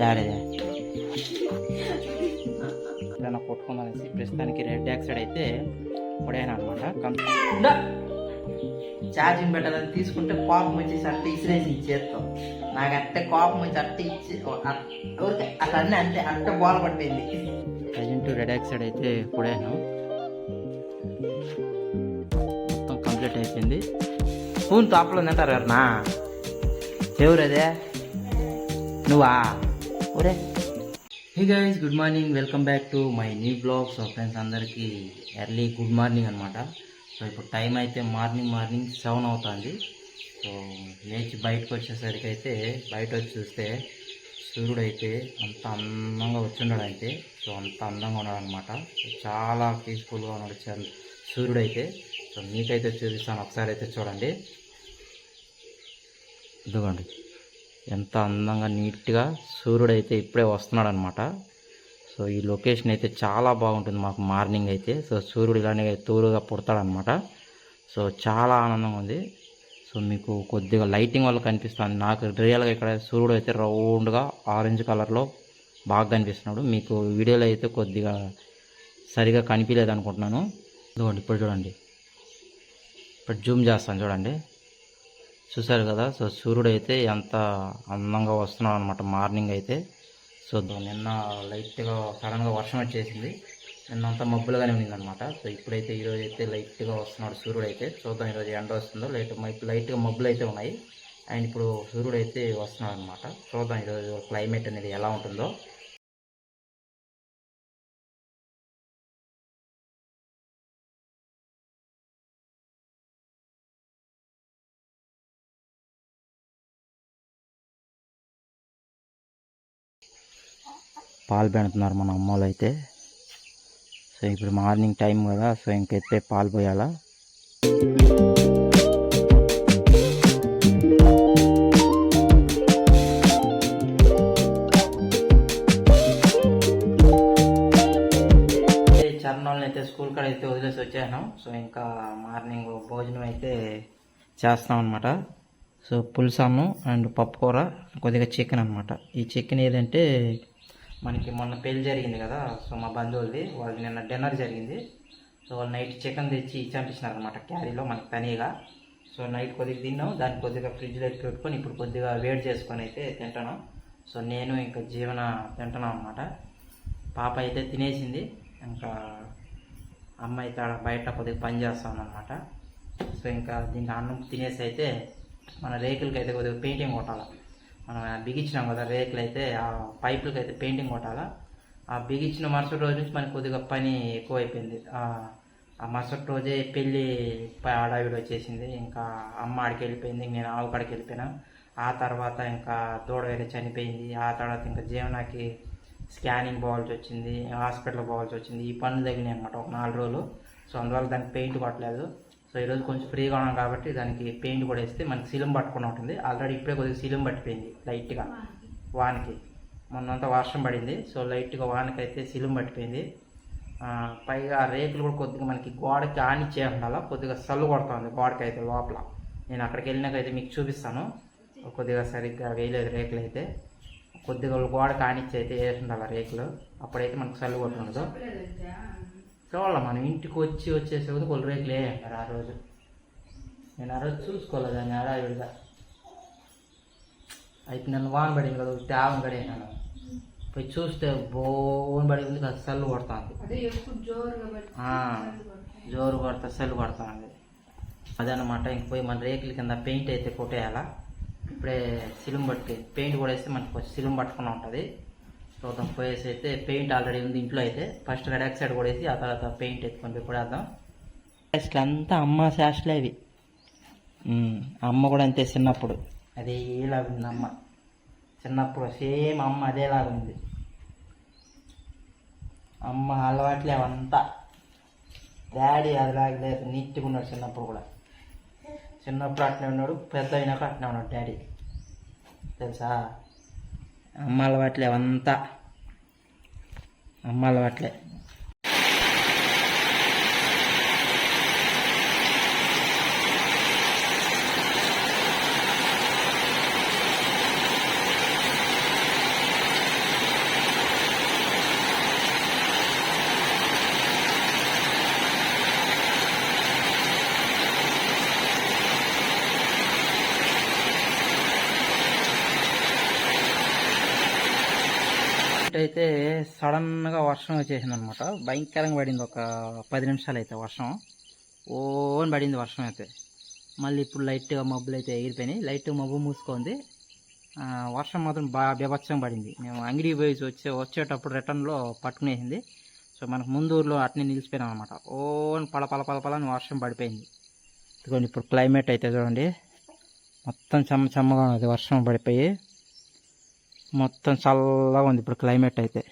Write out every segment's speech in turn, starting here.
డాడీదే ఇలా కొట్టుకుందనేసి ప్రస్తుతానికి red oxide అయితే పొడైన అనమాట ఛార్జింగ్ పెట్టాలని తీసుకుంటే కోపం వచ్చేసి అట్ట ఇసిరేసి ఇచ్చేస్తాం. నాకు అట్టే కోపం వచ్చి అట్ట ఇచ్చి ఊరికే అట్లా అన్నీ అంతే అట్ట బోల పట్టింది ప్రజెంట్ రెడ్ ఆక్సైడ్ అయితే పొడాను మొత్తం కంప్లీట్ అయిపోయింది. స్పూన్ టాప్లో తింటారు ఎవరన్నా అదే? నువ్వా? ఒరే. Hey guys good morning welcome back to my new blog so friends అందరికీ ఎర్లీ గుడ్ మార్నింగ్ అనమాట సో ఇప్పుడు టైం అయితే మార్నింగ్ మార్నింగ్ సెవెన్ అవుతుంది. సో లేచి బయటకు వచ్చేసరికి అయితే బయట వచ్చి చూస్తే సూర్యుడు అయితే అంత అందంగా వచ్చిండాడు అయితే. సో అంత అందంగా ఉన్నాడు అనమాట చాలా పీస్ఫుల్గా ఉన్నాడు సూర్యుడు అయితే. సో మీకైతే చూపిస్తాను. ఒకసారి అయితే చూడండి. ఇదిగోండి. ఎంత అందంగా నీట్గా సూర్యుడు అయితే ఇప్పుడే వస్తున్నాడు అనమాట సో ఈ లొకేషన్ అయితే చాలా బాగుంటుంది. మాకు మార్నింగ్ అయితే. సో సూర్యుడు ఇలానే తూరుగా పుడతాడనమాట సో చాలా ఆనందంగా ఉంది. సో మీకు కొద్దిగా లైటింగ్ వల్ల కనిపిస్తుంది. నాకు రియల్గా ఇక్కడ సూర్యుడు అయితే రౌండ్గా ఆరెంజ్ కలర్లో బాగా కనిపిస్తున్నాడు. మీకు వీడియోలో అయితే కొద్దిగా సరిగా కనిపించలేదు అనుకుంటున్నాను ఇదిగోండి ఇప్పుడు చూడండి. ఇప్పుడు జూమ్ చేస్తాను చూడండి. చూసారు కదా? సో సూర్యుడు అయితే ఎంత అందంగా వస్తున్నాడు అనమాట మార్నింగ్ అయితే. సో నిన్న లైట్గా సడన్గా వర్షం వచ్చేసింది. నిన్నంతా మబ్బులుగానే ఉందన్నమాట సో ఇప్పుడైతే ఈరోజు అయితే లైట్గా వస్తున్నాడు సూర్యుడు అయితే చూద్దాం ఈరోజు ఎండ వస్తుందో లైట్ లైట్గా మబ్బులు అయితే ఉన్నాయి. అండ్ ఇప్పుడు సూర్యుడు అయితే వస్తున్నాడు అనమాట చూద్దాం ఈరోజు క్లైమేట్ అనేది ఎలా ఉంటుందో. పాలు పెడుతున్నారు మన అమ్మోళ్ళు అయితే. సో ఇప్పుడు మార్నింగ్ టైం కదా సో ఇంకెత్తే పాలు పోయాలా? చరణాలను అయితే స్కూల్ కాడ అయితే వదిలేసి వచ్చాను. సో ఇంకా మార్నింగ్ భోజనం అయితే చేస్తాం అనమాట సో పులుసాను అండ్ పప్పు కూర కొద్దిగా చికెన్ అనమాట ఈ చికెన్ ఏదంటే మనకి మొన్న పెళ్ళి జరిగింది కదా సో మా బంధువులది వాళ్ళు నిన్న డిన్నర్ జరిగింది. సో వాళ్ళు నైట్ చికెన్ తెచ్చి ఇచ్చాంపించినారు అనమాట క్యారీలో మనకి తనీగా. సో నైట్ కొద్దిగా తిన్నాం దాన్ని కొద్దిగా ఫ్రిడ్జ్లో ఎత్తి పెట్టుకొని ఇప్పుడు కొద్దిగా వేడి చేసుకొని అయితే తింటాను సో నేను ఇంకా జీవన తింటున్నాను అనమాట పాప అయితే తినేసింది ఇంకా అమ్మ అయితే ఆడ బయట కొద్దిగా పని చేస్తాను అనమాట సో ఇంకా దీనికి అన్నం తినేసి అయితే మన రేకులకి అయితే కొద్దిగా పెయింటింగ్ కొట్టాలి. మనం బిగించినాం కదా రేకులు అయితే ఆ పైపులకి అయితే పెయింటింగ్ కొట్టాలా? ఆ బిగించిన మరుసటి రోజు నుంచి మనకి కొద్దిగా పని ఎక్కువైపోయింది. ఆ ఆ మరుసటి రోజే పెళ్ళి ఆడావిడ వచ్చేసింది. ఇంకా అమ్మ ఆడికి వెళ్ళిపోయింది నేను ఆవు కాడికి వెళ్ళిపోయినా. ఆ తర్వాత ఇంకా దూడ వేరే చనిపోయింది. ఆ తర్వాత ఇంకా జీవనాకి స్కానింగ్ పోవాల్సి వచ్చింది హాస్పిటల్ పోవాల్సి వచ్చింది. ఈ పనులు తగినాయి అనమాట ఒక నాలుగు రోజులు. సో అందువల్ల దానికి పెయింట్ కొట్టలేదు. సో ఈరోజు కొంచెం ఫ్రీగా ఉన్నాం కాబట్టి దానికి పెయింట్ కూడా వేస్తే మనకి సీలం పట్టుకుని ఉంటుంది. ఆల్రెడీ ఇప్పుడే కొద్దిగా సీలం పట్టిపోయింది లైట్గా. వానికి. మొన్నంతా వర్షం పడింది సో లైట్గా వానకి అయితే సిలుం పట్టిపోయింది పైగా రేకులు కూడా కొద్దిగా మనకి గోడకి ఆనిచ్చే ఉండాలా కొద్దిగా సల్లు కొడుతుంది గోడకి అయితే లోపల. నేను అక్కడికి వెళ్ళినాకైతే మీకు చూపిస్తాను. కొద్దిగా సరిగ్గా వేయలేదు రేకులు అయితే. కొద్దిగా గోడకి ఆనిచ్చి అయితే వేసి ఉండాలి రేకులు. అప్పుడైతే మనకు సల్లు కొట్టుండదు చూడాలి మనం ఇంటికి వచ్చి వచ్చేసే కొద్ది కొన్ని రేకులు వేయంటారు ఆ రోజు. నేను ఆ రోజు చూసుకోలేదు దాన్ని అడావిడిగా అయితే నన్ను వాన పడింది కదా తేవం కడిగినాను. పోయి చూస్తే బోన్ పడి ఉంది కదా సల్లు కొడుతుంది జోరు కొడతా సెల్ కొడుతుంది. అదనమాట ఇంక పోయి మన రేకుల కింద పెయింట్ అయితే కొట్టేయాలా. ఇప్పుడే సిలుం పట్టి పెయింట్ కూడా వేస్తే మనకు సిలుం పట్టుకుని ఉంటుంది. చూద్దాం పోయేసి అయితే పెయింట్ ఆల్రెడీ ఉంది ఇంట్లో అయితే. ఫస్ట్ రెడ్ ఆక్సైడ్ కూడా వేసి ఆ తర్వాత పెయింట్ ఎత్తుకొని పోయి కొడేద్దాం అసలు అంతా అమ్మ శాస్త్రలే అవి అమ్మ కూడా అంతే చిన్నప్పుడు. అదే ఉంది అమ్మ. చిన్నప్పుడు సేమ్ అమ్మ అదేలాగా ఉంది. అమ్మ అలవాట్లే అవంతా డాడీ అదిలాగా లేదు నీట్గా ఉన్నాడు చిన్నప్పుడు కూడా. చిన్నప్పుడు అట్లే ఉన్నాడు పెద్ద అయినాక అట్లే ఉన్నాడు డాడీ. తెలుసా? అమ్మ అలవాట్లే అవంతా. అమ్మ అలవాట్లే. అయితే సడన్గా వర్షం వచ్చేసింది అనమాట భయంకరంగా పడింది. ఒక పది నిమిషాలు అయితే వర్షం. ఓన్ పడింది వర్షం అయితే. మళ్ళీ ఇప్పుడు లైట్గా మబ్బులు అయితే ఎగిరిపోయినాయి. లైట్ మబ్బు మూసుకుంది. వర్షం మాత్రం బాగా బీభత్సం పడింది. మేము అంగిడి పోయి వచ్చే వచ్చేటప్పుడు రిటర్న్లో పట్టుకునేసింది. సో మనకు ముందు ఊర్లో అట్నే నిలిచిపోయినాం అనమాట ఓన్ పల పల పల పల అని వర్షం పడిపోయింది. ఇదిగోండి ఇప్పుడు క్లైమేట్ అయితే చూడండి. మొత్తం చెమ్మ చెమ్మగా ఉన్నది వర్షం పడిపోయి. మొత్తం చల్లగా ఉంది ఇప్పుడు క్లైమేట్ అయితే.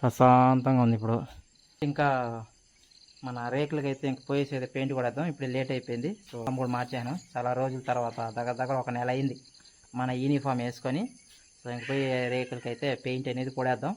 ప్రశాంతంగా ఉంది ఇప్పుడు. ఇంకా మన రేకులకి అయితే ఇంక పోయేసేది పెయింట్ కూడా వేద్దాం. ఇప్పుడు లేట్ అయిపోయింది. సో కూడా మార్చాను. చాలా రోజుల తర్వాత దగ్గర దగ్గర ఒక నెల అయింది మన యూనిఫామ్ వేసుకొని. సో ఇంక పోయి రేకులకి అయితే పెయింట్ అనేది కొడేద్దాం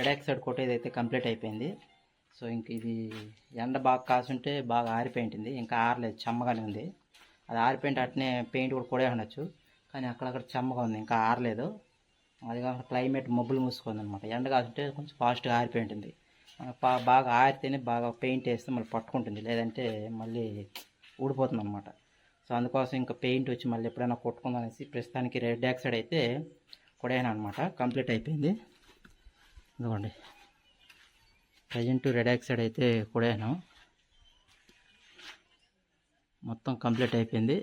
రెడ్ ఆక్సైడ్ కొట్టేది అయితే కంప్లీట్ అయిపోయింది. సో ఇంక ఇది ఎండ బాగా కాసుంటే బాగా ఆరిపోయింటుంది. ఇంకా ఆరలేదు చెమ్మగానే ఉంది. అది ఆరిపోయింటే అట్నే పెయింట్ కూడా కొడే ఉండొచ్చు. కానీ అక్కడక్కడ చెమ్మగా ఉంది ఇంకా ఆరలేదు. అది కాకుండా క్లైమేట్ మబ్బులు మూసుకుంది అనమాట ఎండ కాసుంటే కొంచెం ఫాస్ట్గా ఆరిపోయింటుంది. బాగా ఆరితేనే బాగా పెయింట్ వేస్తే మళ్ళీ పట్టుకుంటుంది. లేదంటే మళ్ళీ ఊడిపోతుంది అనమాట సో అందుకోసం ఇంకా పెయింట్ వచ్చి మళ్ళీ ఎప్పుడైనా కొట్టుకుందాం అనేసి ప్రస్తుతానికి రెడ్ ఆక్సైడ్ అయితే కొడేనా అనమాట కంప్లీట్ అయిపోయింది. ఇదిగోండి. ప్రజెంట్ రెడ్ ఆక్సైడ్ అయితే కొడాను మొత్తం కంప్లీట్ అయిపోయింది.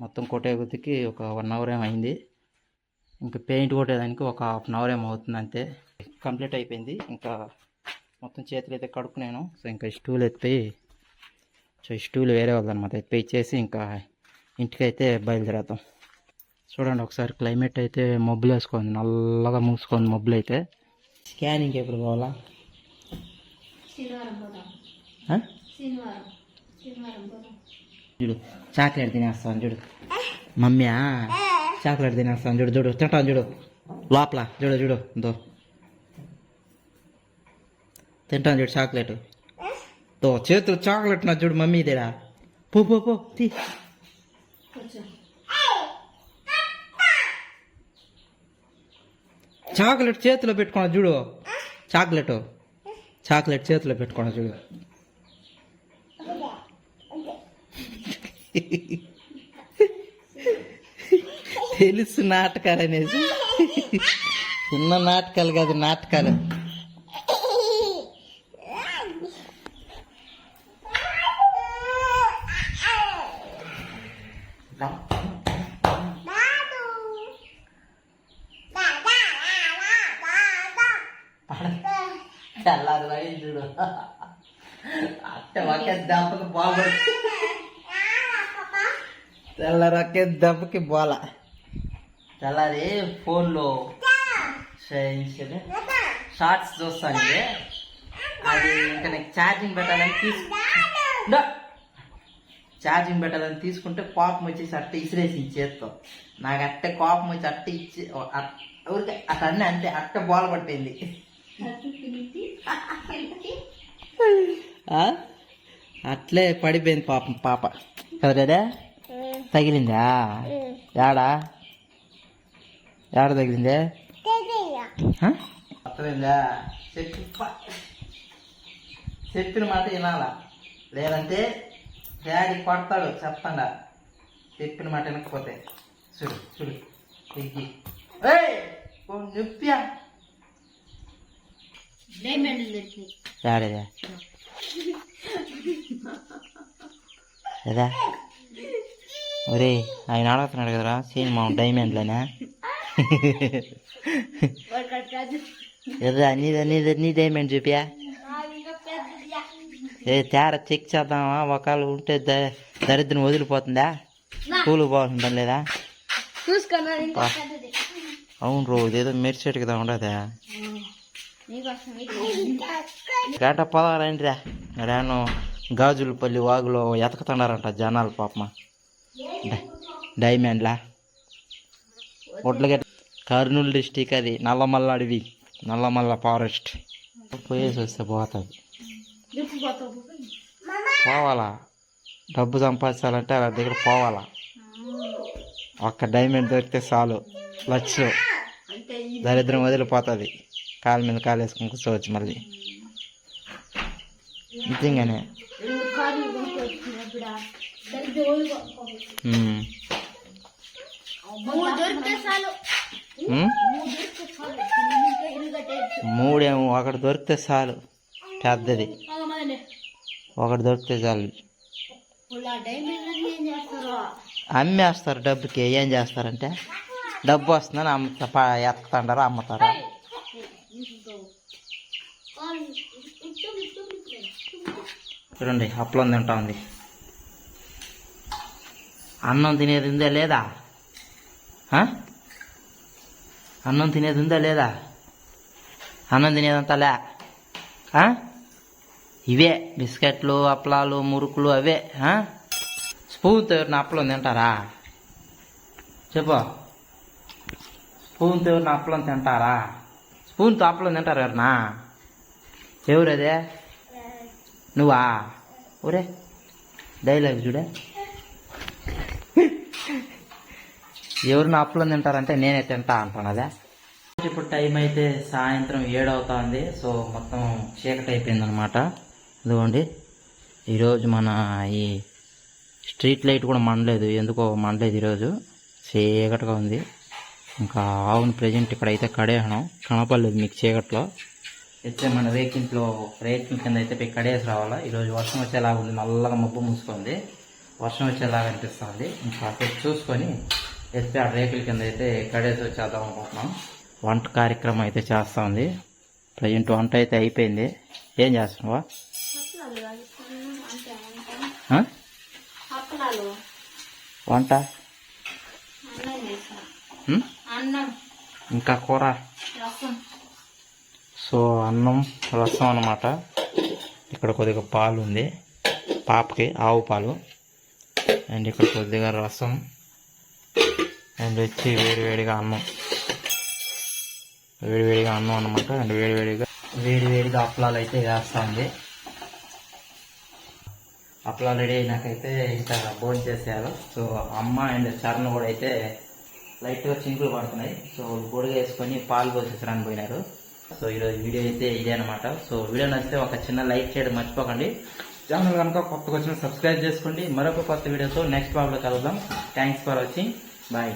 మొత్తం కొట్టే కొద్దికి ఒక వన్ అవర్ ఏమో అయింది. ఇంకా పెయింట్ కొట్టేదానికి ఒక హాఫ్ అన్ అవర్ ఏమో అవుతుంది అంతే. కంప్లీట్ అయిపోయింది. ఇంకా మొత్తం చేతులు అయితే కడుక్కున్నాను. సో ఇంకా స్టూల్ ఎత్తిపోయి సో స్టూల్ వేరే అనమాట ఎత్తిపోయి ఇచ్చేసి ఇంకా ఇంటికైతే బయలుదేరేద్దాం. చూడండి ఒకసారి క్లైమేట్ అయితే మబ్బులు వేసుకోండి నల్లగా మూసుకోండి మబ్బులు అయితే. స్కానింగ్ ఎప్పుడు పోవాలా? చూడు చాక్లెట్ తినేస్తాను చూడు. మమ్మీ చాక్లెట్ తినేస్తాను చూడు చూడు తింటాను చూడు. లోపల చూడు చూడు దో తింటాను చూడు చాక్లెట్. తో చేతులు చాక్లెట్ నా చూడు మమ్మీ ఇదేరా. పో పో పో తీ కొంచెం చాక్లెట్ చేతిలో పెట్టుకున్నా చూడు. చాక్లెట్. చాక్లెట్ చేతిలో పెట్టుకున్నా చూడు. తెలుసు నాటకాలు అనేసి. చిన్న నాటకాలు కాదు నాటకాలు తెల్లారి పడింది చూడు అట్ట ఒకే దెబ్బకి బాల్ తెల్లారి ఒకే దెబ్బకి బోల తెల్లారి ఫోన్లో షార్ట్స్ చూస్తాను అండి అది ఇంకా నీకు ఛార్జింగ్ పెట్టాలని తీసు ఛార్జింగ్ పెట్టాలని తీసుకుంటే కోపం వచ్చేసి అట్ట ఇసిరేసి ఇచ్చేస్తాం. నాకు అట్ట కోపం వచ్చి అట్ట ఇచ్చి అట్ట- ఊరికే అట్ట అన్నీ అంతే అట్ట బోల పట్టింది అట్లే పడిపోయింది పాపం పాప. కదరా తగిలిందా? యాడా? యాడ తగిలిందే? అర్థమైందా? చెప్పి. చెప్పిన మాట వినాలా? లేదంటే డాడీ కొడతాడు చెప్పండా. చెప్పిన మాట వినకపోతే. చూడు చూడు. ఎగ్గి ఏయ్ నొప్పియా? డాడీదా లేదా ఒరే ఆయన అడుగుతున్నాడు కదరా సినిమా డైమండ్లోనా? ఎదా నీద నీద నీ డైమండ్ చూపియా? ఏ తేర చెక్ చేద్దామా? ఒకవేళ ఉంటే ద దరిద్రం వదిలిపోతుందా? స్కూల్కి పోవాల్సిన పని లేదా? అవును రోజు ఏదో మెరిచేటు కదా ఉండదే? గేట పదారండిరా నేను గాజులపల్లి వాగులో ఎతకతున్నారంట జనాలు పాపమ డై- డైమండ్లా? ఒడ్లగడ్డ కర్నూలు డిస్టిక్ అది నల్లమల్ల అడవి నల్లమల్ల ఫారెస్ట్. పోయేసి వస్తే పోతుంది. పోవాలా? డబ్బు సంపాదించాలంటే అలా దగ్గర పోవాలా? ఒక్క డైమండ్ దొరికితే చాలు. లక్షలు. దరిద్రం వదిలిపోతుంది. కాలు మీద కాలు వేసుకుని కూర్చోవచ్చు మళ్ళీ. నిజంగానే మూడేమో ఒకటి దొరికితే చాలు. పెద్దది. ఒకటి దొరికితే చాలు. అమ్మేస్తారు డబ్బుకి. ఏం చేస్తారంటే? డబ్బు వస్తుందని అమ్ముతా ఎత్తంటారు అమ్ముతారా. చూడండి అప్పలం తింటా ఉంది. అన్నం తినేది ఉందా లేదా? ఆ? అన్నం తినేది ఉందా లేదా? అన్నం తినేదంతా లే. ఆ? ఇవే బిస్కెట్లు అప్పలాలు మురుకులు అవే స్పూన్తో ఎవరిన అప్పలం తింటారా? చెప్పు. స్పూన్తో ఎవరిన అప్పలం తింటారా? స్పూన్తో అప్పలం తింటారు ఎవరన్నా ఎవరు అదే నువ్వా ఒరే డైలాగ్ చూడే. ఎవరు నా అప్పులను తింటారంటే నేనే తింటా అంటాను అదే ఇప్పుడు టైం అయితే సాయంత్రం ఏడవుతుంది సో మొత్తం చీకటి అయిపోయింది అనమాట ఇదిగోండి ఈరోజు మన ఈ స్ట్రీట్ లైట్ కూడా మండలేదు. ఎందుకో మండలేదు ఈరోజు. చీకటిగా ఉంది. ఇంకా ఆవును ప్రజెంట్ ఇక్కడైతే అయితే కనపడలేదు మీకు చీకట్లో. అయితే మన రేకింట్లో రేకింగ్ కింద అయితే పోయి కడేసి రావాలా. ఈరోజు వర్షం వచ్చేలాగా ఉంది. నల్లగా మబ్బు మూసుకుంది. వర్షం వచ్చేలాగా అనిపిస్తుంది. ఇంకా చూసుకొని ఎత్తే ఆ రేకుల కింద అయితే కడేసి వచ్చేద్దాం అనుకుంటున్నాం. వంట కార్యక్రమం అయితే చేస్తా ఉంది ప్రజెంట్ వంట అయితే అయిపోయింది. ఏం చేస్తున్నావా? వంట? ఇంకా కూర? సో అన్నం రసం అన్నమాట. ఇక్కడ కొద్దిగా పాలు ఉంది పాపకి ఆవు పాలు. అండ్ ఇక్కడ కొద్దిగా రసం. అండ్ వచ్చి వేడివేడిగా అన్నం. వేడివేడిగా అన్నం అనమాట అండ్ వేడివేడిగా వేడివేడిగా అప్పలాలు అయితే వేస్తుంది. అప్పలాలు రెడీ అయినాకైతే ఇంకా భోజనం చేసేయాలి. సో అమ్మ అండ్ చరణ్ కూడా అయితే లైట్గా చింకులు పడుతున్నాయి. సో గొడుగు వేసుకొని పాలు పోసేసడానికి పోయినారు. సో ఈరోజు వీడియో అయితే ఇదే అనమాట సో వీడియో నచ్చితే ఒక చిన్న లైక్ చేయడం మర్చిపోకండి. ఛానల్ కనుక కొత్తగా వచ్చిన సబ్స్క్రైబ్ చేసుకోండి. మరొక కొత్త వీడియోతో నెక్స్ట్ బాబులో కలుద్దాం. Thanks for watching bye